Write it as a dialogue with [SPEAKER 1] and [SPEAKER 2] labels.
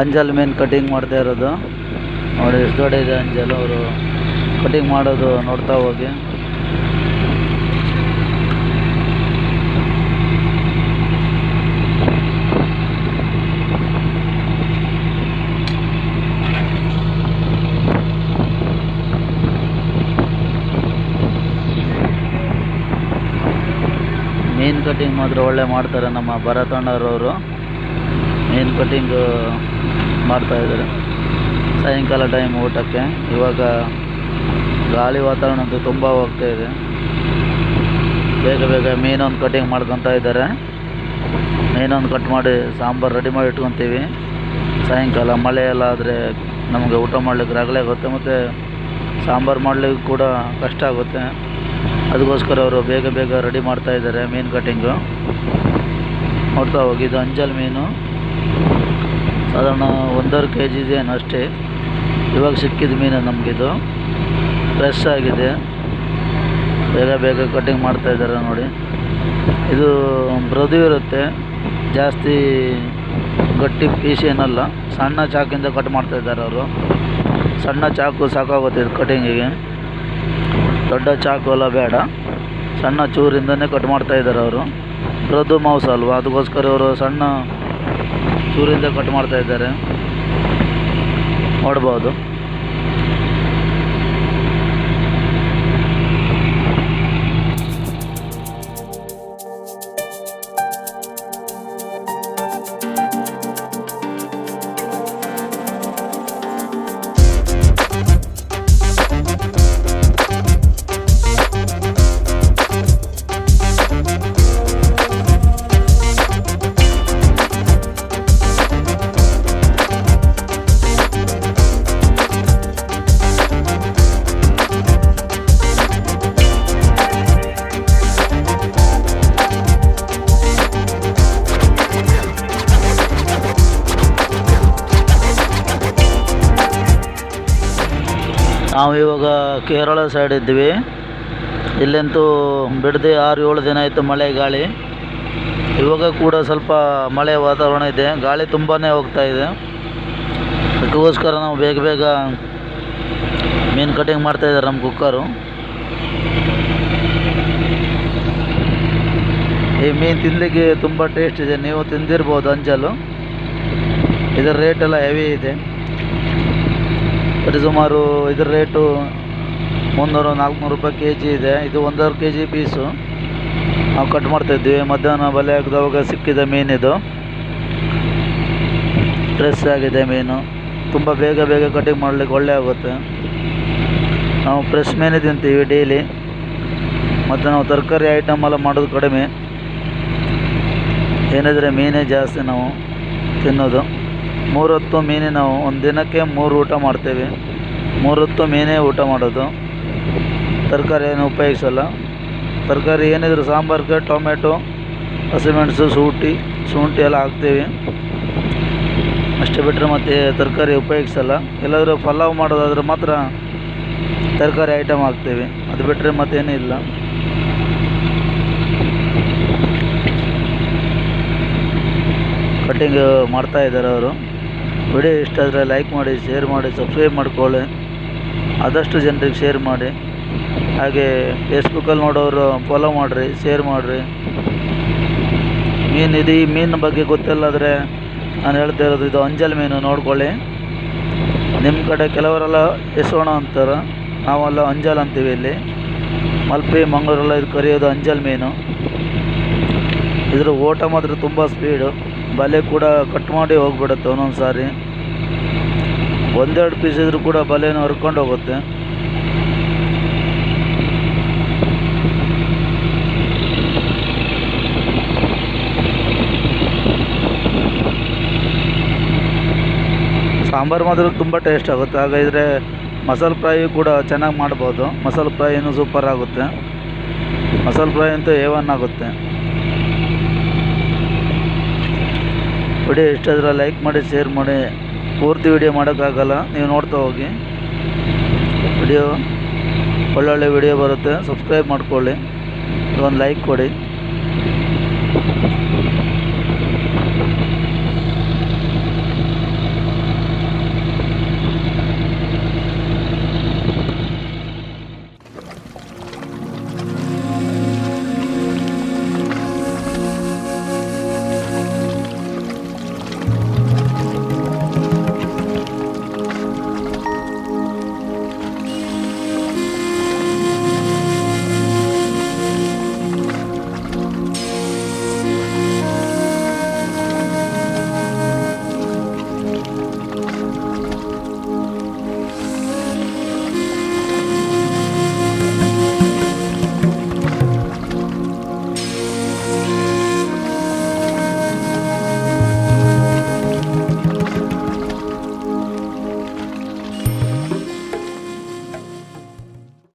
[SPEAKER 1] ಅಂಜಲ್ main cutting ಮಾಡ್ತಾ ಇರೋದು. ನೋಡಿ, ಎಷ್ಟು ದೊಡ್ಡ ಇದೆ ಅಂಜಲ್ ಅವರು. ಕಟಿಂಗ್ ಮಾಡೋದು ನೋಡ್ತಾ ಹೋಗಿ. ಮೀನು ಕಟಿಂಗ್ ಮಾತ್ರ ಒಳ್ಳೆ ಮಾಡ್ತಾರೆ ನಮ್ಮ ಭರತಣ್ಣರವರು. ಮೀನು ಕಟಿಂಗ್ ಮಾಡ್ತಾ ಇದ್ದಾರೆ. ಸಾಯಂಕಾಲ ಟೈಮ್ ಊಟಕ್ಕೆ. ಇವಾಗ ಗಾಳಿ ವಾತಾವರಣ ಅಂತೂ ತುಂಬ ಹೋಗ್ತಾ ಇದೆ. ಬೇಗ ಬೇಗ ಮೀನೊಂದು ಕಟಿಂಗ್ ಮಾಡ್ಕೊತಾ ಇದ್ದಾರೆ. ಮೀನೊಂದು ಕಟ್ ಮಾಡಿ ಸಾಂಬಾರು ರೆಡಿ ಮಾಡಿ ಇಟ್ಕೊತೀವಿ. ಸಾಯಂಕಾಲ ಮಳೆ ಎಲ್ಲ ಆದರೆ ನಮಗೆ ಊಟ ಮಾಡ್ಲಿಕ್ಕೆ ರಗಳೆ ಆಗುತ್ತೆ ಮತ್ತು ಸಾಂಬಾರು ಮಾಡಲಿಕ್ಕೆ ಕೂಡ ಕಷ್ಟ ಆಗುತ್ತೆ. ಅದಕ್ಕೋಸ್ಕರ ಅವರು ಬೇಗ ಬೇಗ ರೆಡಿ ಮಾಡ್ತಾ ಇದ್ದಾರೆ ಮೀನು ಕಟಿಂಗು ನೋಡ್ತಾ ಹೋಗಿ ಇದು ಅಂಜಲ್ ಮೀನು. ಸಾಧಾರಣ ಒಂದೂವರೆ ಕೆ ಜಿ ಇದೆ ಅಷ್ಟೇ. ಇವಾಗ ಸಿಕ್ಕಿದ ಮೀನು ನಮಗಿದು. ಫ್ರೆಶ್ ಆಗಿದೆ. ಬೇಗ ಬೇಗ ಕಟಿಂಗ್ ಮಾಡ್ತಾ ಇದ್ದಾರೆ ನೋಡಿ. ಇದು ಮೃದು ಇರುತ್ತೆ. ಜಾಸ್ತಿ ಗಟ್ಟಿ ಪೀಸ್ ಏನಲ್ಲ. ಸಣ್ಣ ಚಾಕಿಂದ ಕಟ್ ಮಾಡ್ತಾ ಇದ್ದಾರೆ ಅವರು. ಸಣ್ಣ ಚಾಕು ಸಾಕಾಗುತ್ತೆ ಇದು ಕಟಿಂಗಿಗೆ ದೊಡ್ಡ ಚಾಕು ಎಲ್ಲ ಬೇಡ. ಸಣ್ಣ ಚೂರಿಂದನೇ ಕಟ್ ಮಾಡ್ತಾ ಇದ್ದಾರೆ ಅವರು. ಮೃದು ಮಾಂಸ ಅಲ್ವಾ? ಅದಕ್ಕೋಸ್ಕರ ಅವರು ಸಣ್ಣ ಚೂರಿಂದ ಕಟ್ ಮಾಡ್ತಾ ಇದ್ದಾರೆ. ನೋಡ್ಬೋದು. ನಾವು ಇವಾಗ ಕೇರಳ ಸೈಡ್ ಇದ್ವಿ. ಇಲ್ಲಂತೂ ಬಿಡದೆ ಆರು ಏಳು ದಿನ ಆಯಿತು ಮಳೆ ಗಾಳಿ. ಇವಾಗ ಕೂಡ ಸ್ವಲ್ಪ ಮಳೆ ವಾತಾವರಣ ಇದೆ. ಗಾಳಿ ತುಂಬಾ ಹೋಗ್ತಾ ಇದೆ. ಅದಕ್ಕೋಸ್ಕರ ನಾವು ಬೇಗ ಬೇಗ ಮೀನು ಕಟಿಂಗ್ ಮಾಡ್ತಾ ಇದ್ದಾರೆ ನಮ್ಮ ಕುಕ್ಕರು. ಈ ಮೀನು ತಿನ್ನಲಿಕ್ಕೆ ತುಂಬ ಟೇಸ್ಟ್ ಇದೆ. ನೀವು ತಿಂದಿರ್ಬೋದು ಅಂಜಲು. ಇದರ ರೇಟೆಲ್ಲ ಹೆವಿ ಇದೆ. ಸರಿ ಸುಮಾರು ಇದರ ರೇಟು ಮುನ್ನೂರು, ನಾಲ್ಕುನೂರು ರೂಪಾಯಿ ಕೆ ಜಿ ಇದೆ. ಇದು ಒಂದೂವರೆ ಕೆ ಜಿ ಪೀಸು. ನಾವು ಕಟ್ ಮಾಡ್ತಾಯಿದ್ವಿ ಮಧ್ಯಾಹ್ನ ಬಲೆ ಹಾಕಿದವಾಗ ಸಿಕ್ಕಿದ ಮೀನಿದು ಫ್ರೆಶ್ ಆಗಿದೆ ಮೀನು. ತುಂಬ ಬೇಗ ಬೇಗ ಕಟಿಂಗ್ ಮಾಡಲಿಕ್ಕೆ ಒಳ್ಳೆ ಆಗುತ್ತೆ. ನಾವು ಫ್ರೆಶ್ ಮೀನು ತಿಂತೀವಿ ಡೈಲಿ ಮತ್ತು ನಾವು ತರಕಾರಿ ಐಟಮ್ ಎಲ್ಲ ಮಾಡೋದು ಕಡಿಮೆ. ಏನಿದ್ರೆ ಮೀನೇ ಜಾಸ್ತಿ ನಾವು ತಿನ್ನೋದು. ಮೂರೊತ್ತು ಮೀನೇ ನಾವು ಒಂದು ದಿನಕ್ಕೆ ಮೂರು ಊಟ ಮಾಡ್ತೇವೆ. ಮೂರೊತ್ತು ಮೀನೇ ಊಟ ಮಾಡೋದು. ತರಕಾರಿ ಏನು ಉಪಯೋಗಿಸಲ್ಲ. ತರಕಾರಿ ಏನಿದ್ರು ಸಾಂಬಾರ್ಗೆ ಟೊಮೆಟೊ ಹಸಿಮೆಣಸು ಶುಂಠಿ ಶುಂಠಿ ಎಲ್ಲ ಹಾಕ್ತೀವಿ. ಅಷ್ಟೇ ಬಿಟ್ಟರೆ ಮತ್ತೆ ತರಕಾರಿ ಉಪಯೋಗಿಸಲ್ಲ. ಎಲ್ಲಾದರೂ ಪಲಾವ್ ಮಾಡೋದಾದ್ರೆ ಮಾತ್ರ ತರಕಾರಿ ಐಟಮ್ ಹಾಕ್ತೀವಿ. ಅದು ಬಿಟ್ಟರೆ ಮತ್ತೇನೂ ಇಲ್ಲ. ಕಟ್ಟಿಂಗ್ ಮಾಡ್ತಾ ಇದ್ದಾರೆ ಅವರು. ವಿಡಿಯೋ ಇಷ್ಟ ಆದರೆ ಲೈಕ್ ಮಾಡಿ ಶೇರ್ ಮಾಡಿ ಸಬ್ಸ್ಕ್ರೈಬ್ ಮಾಡ್ಕೊಳ್ಳಿ. ಆದಷ್ಟು ಜನರಿಗೆ ಶೇರ್ ಮಾಡಿ. ಹಾಗೆ ಫೇಸ್ಬುಕ್ಕಲ್ಲಿ ನೋಡೋರು ಫಾಲೋ ಮಾಡಿರಿ ಶೇರ್ ಮಾಡಿರಿ. ಮೀನು ಇದು ಈ ಮೀನಿನ ಬಗ್ಗೆ ಗೊತ್ತಿಲ್ಲಾದರೆ ನಾನು ಹೇಳ್ತಾ ಇರೋದು ಇದು ಅಂಜಲ್ ಮೀನು, ನೋಡ್ಕೊಳ್ಳಿ. ನಿಮ್ಮ ಕಡೆ ಕೆಲವರೆಲ್ಲ ಎಸೋಣ ಅಂತಾರೆ. ನಾವೆಲ್ಲ ಅಂಜಲ್ ಅಂತೀವಿ ಇಲ್ಲಿ. ಮಲ್ಪೆ, ಮಂಗಳೂರೆಲ್ಲ ಇದು ಕರೆಯೋದು ಅಂಜಲ್ ಮೀನು. ಇದ್ರ ಓಟ ಮಾತ್ರ ತುಂಬ ಸ್ಪೀಡು ಬಲೆ ಕೂಡ ಕಟ್ ಮಾಡಿ ಹೋಗ್ಬಿಡುತ್ತೆ ಒಂದೊಂದು ಸಾರಿ ಒಂದೆರಡು ಪೀಸ್ ಇದ್ರೂ ಕೂಡ ಬಲೆನ ಹರ್ಕೊಂಡು ಹೋಗುತ್ತೆ. ಸಾಂಬಾರು ಮಾತ್ರ ತುಂಬ ಟೇಸ್ಟ್ ಆಗುತ್ತೆ. ಹಾಗಾದರೆ ಮಸಾಲೆ ಫ್ರೈ ಕೂಡ ಚೆನ್ನಾಗಿ ಮಾಡ್ಬೋದು. ಮಸಾಲೆ ಫ್ರೈ ಇನ್ನೂ ಸೂಪರ್ ಆಗುತ್ತೆ. ಮಸಾಲೆ ಫ್ರೈ ಅಂತೂ ಒನ್ ಆಗುತ್ತೆ. ವಿಡಿಯೋ ಇಷ್ಟ ಆದರೆ ಲೈಕ್ ಮಾಡಿ ಶೇರ್ ಮಾಡಿ. ಪೂರ್ತಿ ವಿಡಿಯೋ ಮಾಡೋಕ್ಕಾಗಲ್ಲ. ನೀವು ನೋಡ್ತಾ ಹೋಗಿ. ವಿಡಿಯೋ ಒಳ್ಳೊಳ್ಳೆ ವಿಡಿಯೋ ಬರುತ್ತೆ. ಸಬ್ಸ್ಕ್ರೈಬ್ ಮಾಡ್ಕೊಳ್ಳಿ. ಒಂದು ಲೈಕ್ ಕೊಡಿ.